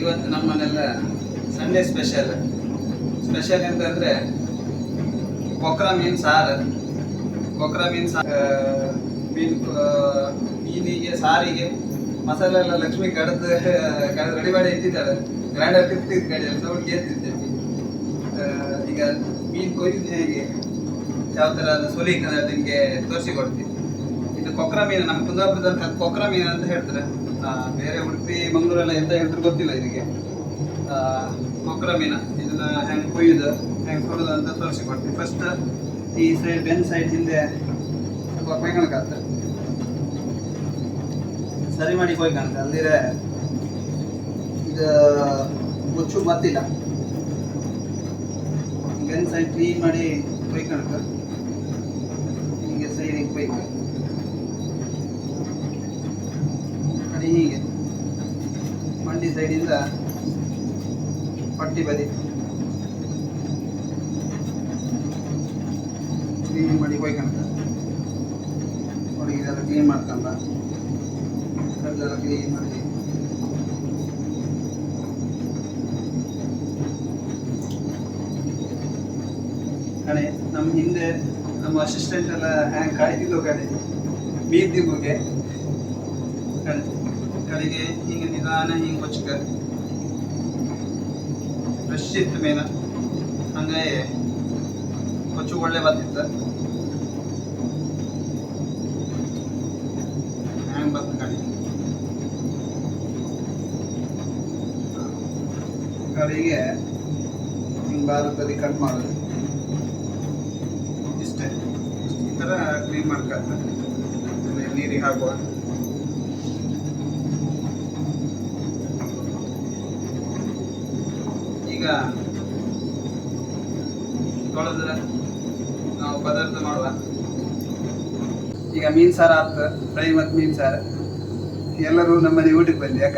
ಇವತ್ತು ನಮ್ಮನೆಲ್ಲ Sunday special special ಅಂತಂದ್ರೆ ಕೊಕ್ರ ಮೀನ್ ಸಾರು. ಕೊಕ್ರ ಮೀನ್ ಮೀನ್ ಆ, ಮೀನಿಗೆ ಸಾರಿಗೆ ಮಸಾಲೆ ಎಲ್ಲ ಲಕ್ಷ್ಮಿ ಕಡ್ದು ಕಡ್ದು ರೆಡಿ ಮಾಡಿ ಇಟ್ಟಿದ್ದಾಳೆ. ಗ್ರೈಂಡರ್ ತಿರ್ತಿದ್ ಕಡೆಯಲ್ಲಿ ಸೌಂಡ್ ಕೇಳ್ತಿದ್ದೇವೆ ಈಗ ಮೀನ್ ಕೊಯ್ದು ಹೇಗೆ? ಯಾವ ಥರ ಅದು ಸುಲಿಕ ನಿಮಗೆ ತೋರಿಸಿ ಕೊಡ್ತೀನಿ. ಇದು ಕೊಕ್ರ ಮೀನು ನಮ್ಮ ಕುಂದಾಪುರದಲ್ಲಿ ಕೊಕ್ರ ಮೀನು ಅಂತ ಹೇಳ್ತಾರೆ. ಬೇರೆ ಉಡುಪಿ ಮಂಗಳೂರೆಲ್ಲ ಎಂತ ಹೇಳ್ತಾರೆ ಗೊತ್ತಿಲ್ಲ ಇದಕ್ಕೆ. ಆ, ಮೀನ. ಇದನ್ನ ಹೆಂಗ್ ಕೊಯ್ಯೋದು ಹೆಂಗ್ ಕೊಡೋದು ಅಂತ ತೋರಿಸಿ ಕೊಡ್ತೀನಿ ಫಸ್ಟ್ ಈ ಸೈಡ್ ಬೆನ್ ಸೈಡ್ ಹಿಂದೆ ಸ್ವಲ್ಪ ಕೊಯ್ಕೊಳಕಾಗ್ತದೆ ಸರಿ ಮಾಡಿ ಕೊಯ್ಕೊಳಕ ಅಲ್ದಿರೆ ಇದು ಮುಚ್ಚು ಮತ್ತಿಲ್ಲ. ಬೆನ್ ಸೈಡ್ ಕ್ಲೀನ್ ಮಾಡಿ ಕೊಯ್ಕೊಳಕ ಹೀಗೆ ಸೈಡಿಗೆ ಕೊಯ್ಕ ಮಾಡಿ ಹೀಗೆ ಮಂಡಿ ಸೈಡಿಂದ ಪಟ್ಟಿ ಬದಿ. ಕ್ಲೀನ್ ಮಾಡಿ ಕೊಯ್ಕೊಂಡ. ಹುಡುಗಿದೆಲ್ಲ ಕ್ಲೀನ್ ಮಾಡ್ಕೊಂಡ. ಅದೆಲ್ಲ ಕ್ಲೀನ್ ಮಾಡಿ. ಕಣೆ ನಮ್ಮ ಹಿಂದೆ ನಮ್ಮ ಅಸಿಸ್ಟೆಂಟ್ ಎಲ್ಲ ಹ್ಯಾಂಗ್ ಕಾಯ್ತಿದ್ದು ಕಣೆ ಬೀದಿ ಬಗ್ಗೆ ಕಡೆ ಕಡೆಗೆ ಹಿಂಗೆ ನಿಧಾನ ಹಿಂಗೆ ಕೊಚ್ಚಕ ಫ್ರೆಶ್ ಇತ್ತು ಮೀನು ಹಂಗಾಗಿ ಕೊಚ್ಚು ಒಳ್ಳೆ ಬರ್ತಿತ್ತು ಹ್ಯಾಂಗ್ ಬರ್ತ ಕಡೆ ಕಡೆಗೆ ಹಿಂಗೆ ಭಾರತದಲ್ಲಿ ಕಟ್ ಮಾಡೋದು ಇಷ್ಟೇ ಈ ಥರ ಕ್ಲೀನ್ ಮಾಡ್ಕೊತ ನೀರಿಗೆ ಹಾಕುವ ಈಗ ತೊಳೆದ್ರೆ ನಾವು ಪದಾರ್ಥ ಮಾಡುವ. ಈಗ ಮೀನು ಸಾರು ಆಯ್ತು ಫ್ರೈ ಮತ್ತು ಮೀನು ಸಾರು ಎಲ್ಲರೂ ನಮ್ಮನೆ ಊಟಕ್ಕೆ ಬಂದು ಯಾಕ?